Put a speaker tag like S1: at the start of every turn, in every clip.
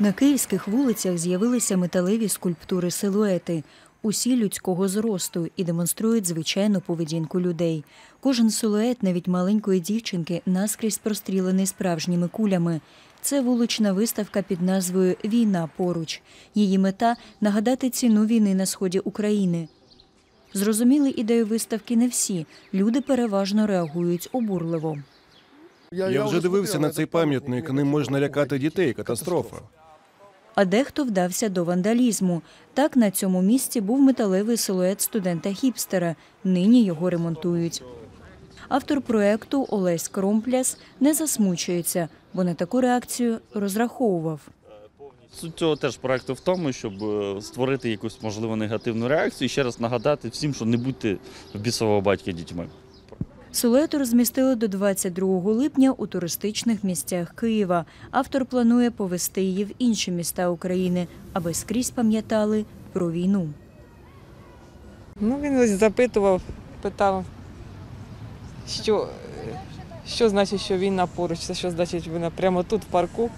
S1: На київських вулицях з'явилися металеві скульптури силуети. Усі людського зросту і демонструють звичайну поведінку людей. Кожен силует, навіть маленької дівчинки, наскрізь прострілений справжніми кулями. Це вулична виставка під назвою Війна поруч. Її мета нагадати ціну війни на сході України. Зрозуміли ідею виставки не всі. Люди переважно реагують обурливо.
S2: Я вже дивився на цей пам'ятник. Ним можна лякати дітей. Катастрофа.
S1: А дехто вдався до вандалізму. Так на цьому місці був металевий силует студента Хіпстера. Нині його ремонтують. Автор проекту Олесь Кромпляс не засмучується, бо на таку реакцію розраховував.
S3: Суть цього теж проекту в тому, щоб е, створити якусь можливо негативну реакцію і ще раз нагадати всім, що не будьте бісового батька дітьми.
S1: Силуети розмістили до 22 липня у туристичних місцях Києва. Автор планує повести її в інші міста України, аби скрізь пам'ятали про війну.
S4: Ну, він ось запитував, питав, що, що значить, що війна поруч, це що значить вона прямо тут, в парку.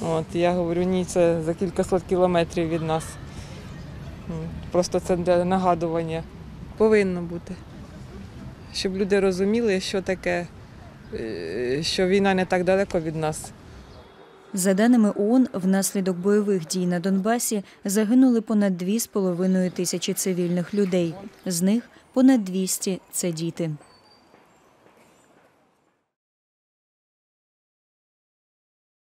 S4: От, я говорю, ні, це за кількасот кілометрів від нас. Просто це для нагадування. Повинно бути. Щоб люди розуміли, що таке, е, що війна не так далеко від нас.
S1: За даними ООН, внаслідок бойових дій на Донбасі загинули понад 2,5 тисячі цивільних людей. З них понад 200 – це діти.